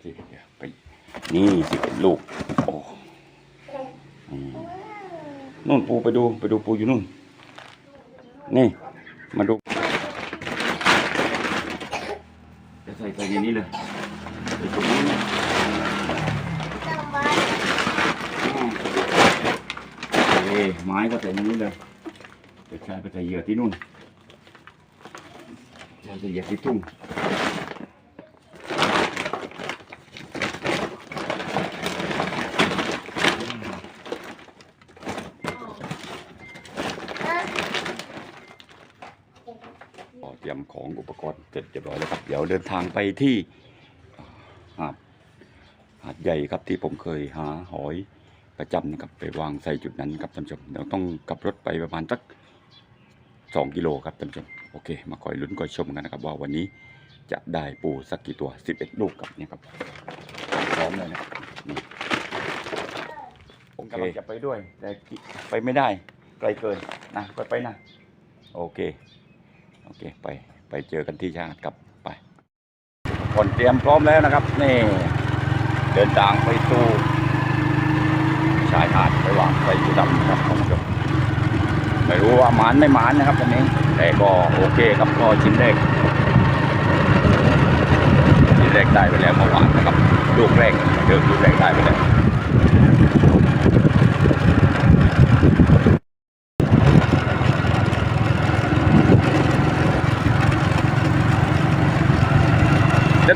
เดี๋ยวไปนี่สิเป็นลูกโอ้นู่นปูไปดูไปดูปูอยู่นู่น นี่ มาดูจะใส่ไปในนี้เลยไปตรงนี้นะอืมโอเคไม้ก็ใส่ในนี้เลยเดี๋ยวชายไปใส่เหยื่อที่นู่นชายใส่เหยื่อที่ทุ่ง เตรียมของอุปกรณ์เสร็จเรียบร้อยแล้วครับ เดี๋ยวเดินทางไปที่หาดหาดใหญ่ครับที่ผมเคยหาหอยประจำนะครับไปวางใส่จุดนั้นครับท่านผู้ชมเดี๋ยวต้องขับรถไปประมาณสักสองกิโลครับท่านผู้ชมโอเค มาคอยลุ้นคอยชมกันนะครับว่าวันนี้จะได้ปูสักกี่ตัวสิบเอ็ดลูกครับเนี่ยครับพร้อมเลยนะนี่ผมกำลังจะไปด้วย แต่ไปไม่ได้ไกลเกินนะไปไปนะ โอเคโอเคไปไปเจอกันที่ชาติครับไปคนเตรียมพร้อมแล้วนะครับ นี่ เดินทางไปสู่ชายหาดไปวางไปจุดดำนะครับท่านผู้ชมไม่รู้ว่าหมานไม่หมานนะครับวันนี้ แต่ก็โอเคครับก็ชิ้นแรกชิ้นแรกได้ไปแล้วเมื่อวานนะครับลูกแรกเดิมลูกแรกได้ไปแล้ว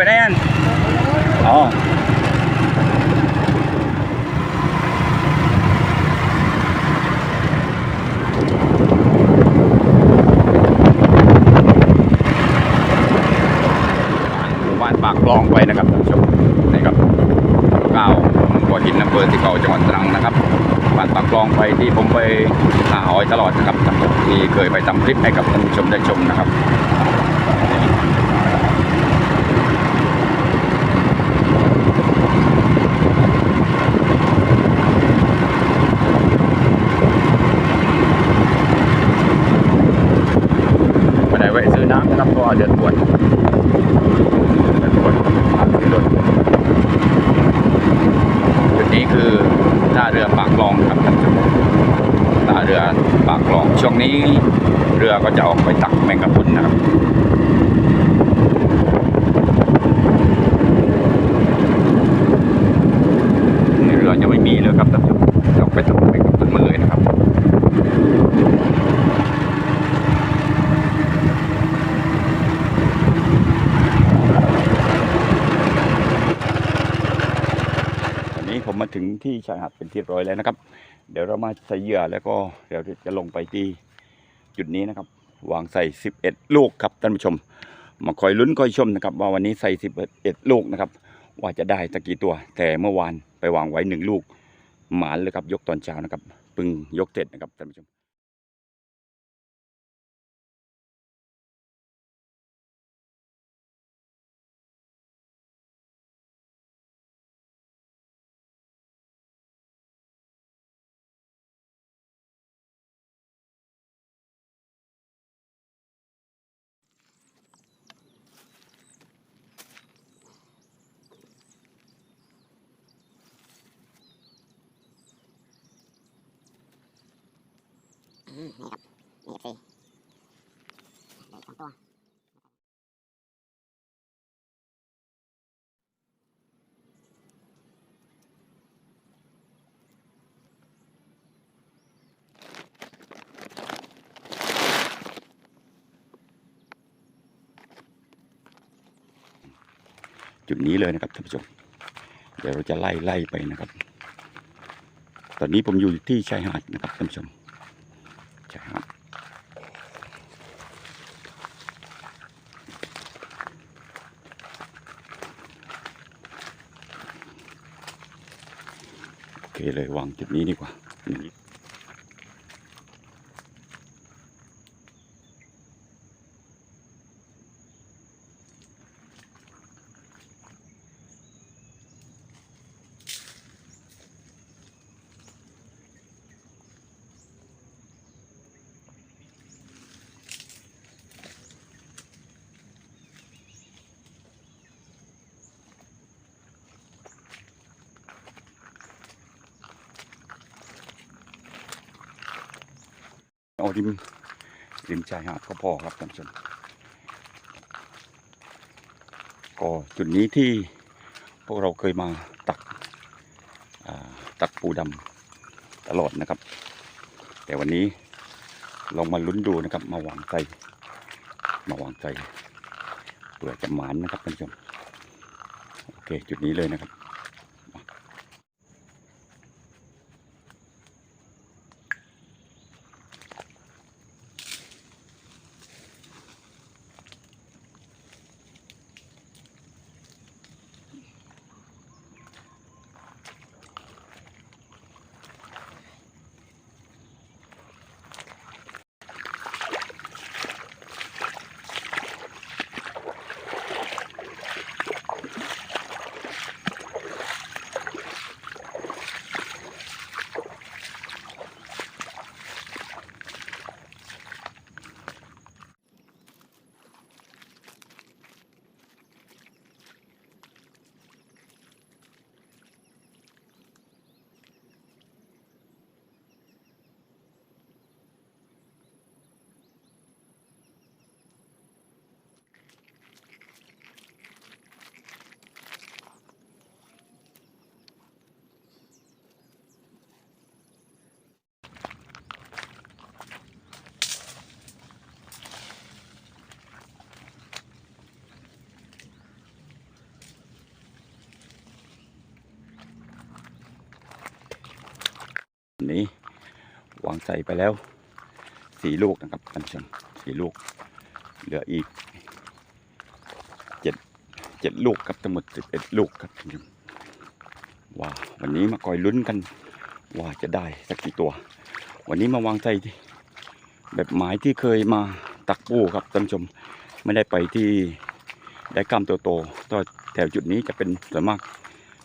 ไปไหนอันอ๋อหมู่บ้านปากคลองไปนะครับท่านผู้ชมนี่ครับเก้าหัวหินอำเภอที่เก่าจังหวัดตรังนะครับบ้านปากคลองไปที่ผมไปหาหอยตลอดนะครับท่านผู้ชมที่เคยไปทำคลิปให้กับท่านผู้ชมได้ชมนะครับ ไม่ได้แวะซื้อน้ำนะครับเพราะว่าเดือดปวดเดือดปวดผ่านที่รถจุดนี้คือท่าเรือปากคลองครับท่านผู้ชมท่าเรือปากคลอง ช่วงนี้เรือก็จะออกไปตักแมงกะพรุนนะครับ นี่เรือจะไม่มีเลยครับท่านผู้ชมจะออกไปตักแมงกะพรุนมาเลยนะครับ ตอ นี้ผมมาถึงที่ชายหาดเป็นที่ร้อยแล้วนะครับ เดี๋ยวเรามาใส่เหยื่อแล้วก็เดี๋ยวจะลงไปที่จุดนี้นะครับวางใส่ 11 ลูกครับท่านผู้ชม มาคอยลุ้นคอยชมนะครับ ว่าวันนี้ใส่ 11 ลูกนะครับ ว่าจะได้สักกี่ตัว แต่เมื่อวานไปวางไว้หนึ่งลูก หมานเลยครับยกตอนเช้านะครับเพิ่งยกเสร็จนะครับท่านผู้ชม นี่ครับนี่สิเด็กสองตัวจุดนี้เลยนะครับท่านผู้ชม เดี๋ยวเราจะไล่ไล่ไปนะครับ ตอนนี้ผมอยู่ที่ชายหาดนะครับท่านผู้ชม ชายหาดโอเคเลยวางจุดนี้ดีกว่านี่ ริมริมชายหาดก็พอครับท่านผู้ชมก็จุดนี้ที่พวกเราเคยมาตักตักปูดำตลอดนะครับ แต่วันนี้ลองมาลุ้นดูนะครับ มาหวางใจมาหวางใจเผื่อจะหมานนะครับท่านผู้ชมโอเคจุดนี้เลยนะครับ นี้วางใส่ไปแล้วสี่ลูกนะครับท่านผู้ชมสี่ลูก เหลืออีกเจ็ดเจ็ดลูกครับทั้งหมดสิบเอ็ดลูกครับท่านผู้ชมว้าววันนี้มาคอยลุ้นกัน ว่าจะได้สักกี่ตัว วันนี้มาวางใจที่แบบหมายที่เคยมาตักปูครับท่านผู้ชมไม่ได้ไปที่ได้กล้ามตัวโตก็แถวจุดนี้จะเป็นส่วนมาก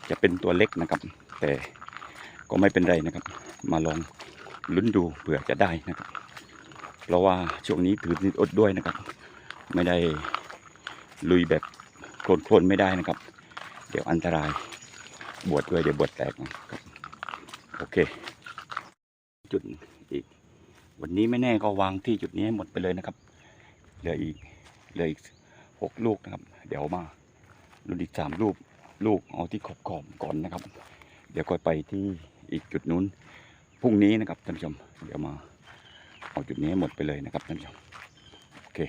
จะเป็นตัวเล็กนะครับ แต่ก็ไม่เป็นไรนะครับ มาลองลุ้นดูเผื่อจะได้นะครับ เพราะว่าช่วงนี้ถือนิดอดด้วยนะครับ ไม่ได้ลุยแบบโคลนไม่ได้นะครับ เดี๋ยวอันตรายบวชด้วยเดี๋ยวบวชแตกนะครับโอเค จุดอีก วันนี้ไม่แน่ก็วางที่จุดนี้ให้หมดไปเลยนะครับ เหลืออีกเหลืออีกหกลูกนะครับ เดี๋ยวมาลุ้นอีกสามลูกลูกเอาที่ขอบขอบก่อนนะครับ เดี๋ยวค่อยไปที่อีกจุดนู้น รุ่งนี้นะครับท่านผู้ชม เดี๋ยวมาเอาจุดนี้หมดไปเลยนะครับท่านผู้ชม โอเค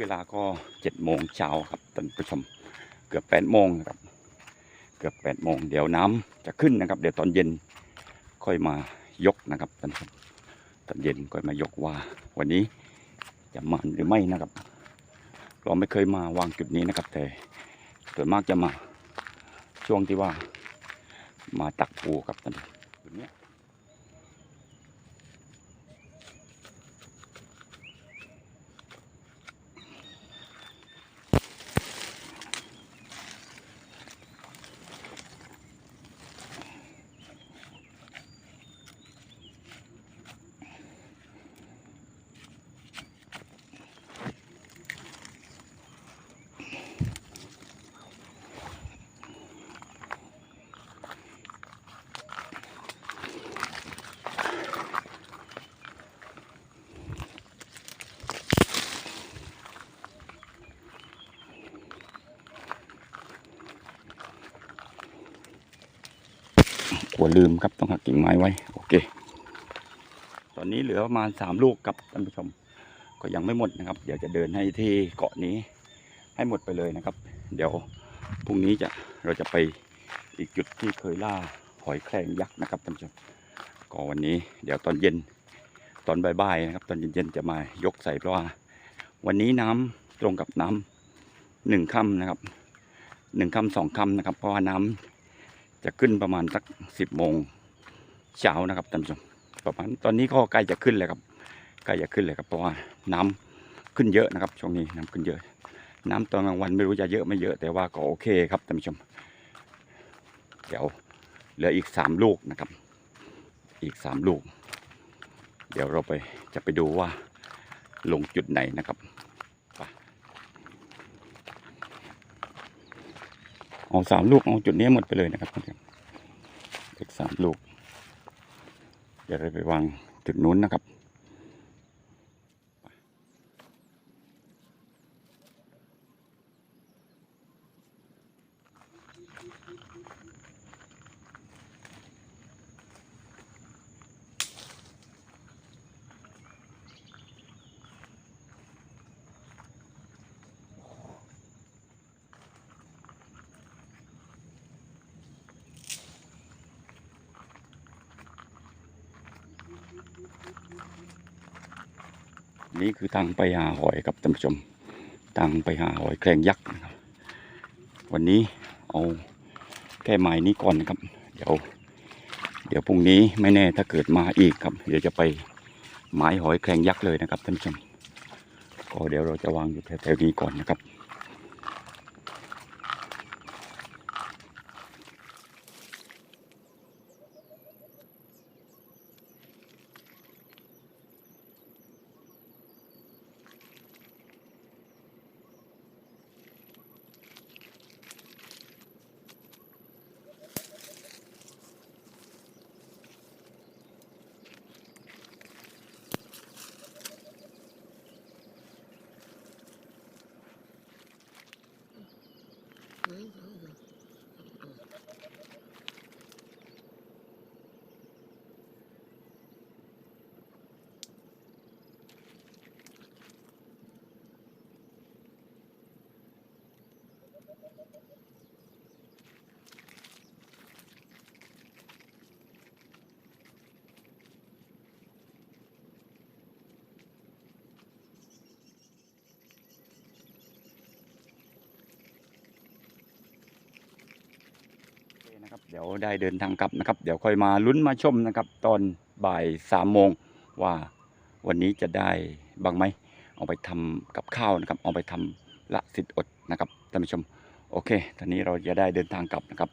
เวลาก็เจ็ดโมงเช้าครับท่านผู้ชมเกือบแปดโมงนะครับ เกือบแปดโมงเดี๋ยวน้ำจะขึ้นนะครับ เดี๋ยวตอนเย็นค่อยมายกนะครับท่านผู้ชมตอนเย็นค่อยมายกว่า วันนี้จะมันหรือไม่นะครับ เราไม่เคยมาวางจุดนี้นะครับ แต่ส่วนมากจะมาช่วงที่ว่ามาตักปูครับท่านจุดนี้ ลัวลืมครับต้องหักกิ่งไม้ไว้ โอเค ตอนนี้เหลือประมาณสามลูกครับท่านผู้ชม ก็ยังไม่หมดนะครับ เดี๋ยวจะเดินให้ที่เกาะนี้ ให้หมดไปเลยนะครับ เดี๋ยวพรุ่งนี้จะเราจะไปอีกจุดที่เคยล่าหอยแครงยักษ์นะครับท่านผู้ชมก็วันนี้ เดี๋ยวตอนเย็นตอนบ่ายๆนะครับ ตอนเย็นๆจะมายกใส่เพราะว่าวันนี้น้ำตรงกับน้ำหนึ่งค่ำนะครับหนึ่งค่ำสองค่ำนะครับ เพราะว่าน้ำ จะขึ้นประมาณสักสิบโมงเช้านะครับท่านผู้ชมประมาณตอนนี้ก็ใกล้จะขึ้นเลยครับใกล้จะขึ้นเลยครับเพราะว่าน้ำขึ้นเยอะนะครับช่วงนี้น้ำขึ้นเยอะ น้ำตอนกลางวันไม่รู้จะเยอะไม่เยอะแต่ว่าก็โอเคครับท่านผู้ชม เดี๋ยวเหลืออีกสามลูกนะครับ อีกสามลูก เดี๋ยวเราไปจะไปดูว่าลงจุดไหนนะครับไป เอาสามลูกเอาจุดนี้หมดไปเลยนะครับอีกสามลูกเดี๋ยวเราไปวางจุดนู้นนะครับ นี้คือทางไปหาหอยครับท่านผู้ชมทางไปหาหอยแครงยักษ์นะครับ วันนี้เอาแค่ไม้นี้ก่อนนะครับ เดี๋ยว เดี๋ยวพรุ่งนี้ไม่แน่ถ้าเกิดมาอีกครับ เดี๋ยวจะไปไม้หอยแครงยักษ์เลยนะครับท่านผู้ชมก็เดี๋ยวเราจะวางอยู่แถวๆนี้ก่อนนะครับ นะครับเดี๋ยวได้เดินทางกลับนะครับ เดี๋ยวค่อยมาลุ้นมาชมนะครับ ตอนบ่ายสามโมงว่าวันนี้จะได้บ้างไหมเอาไปทำกับข้าวนะครับ เอาไปทำละสิทธิ์อดนะครับท่านผู้ชม โอเคตอนนี้เราจะได้เดินทางกลับนะครับ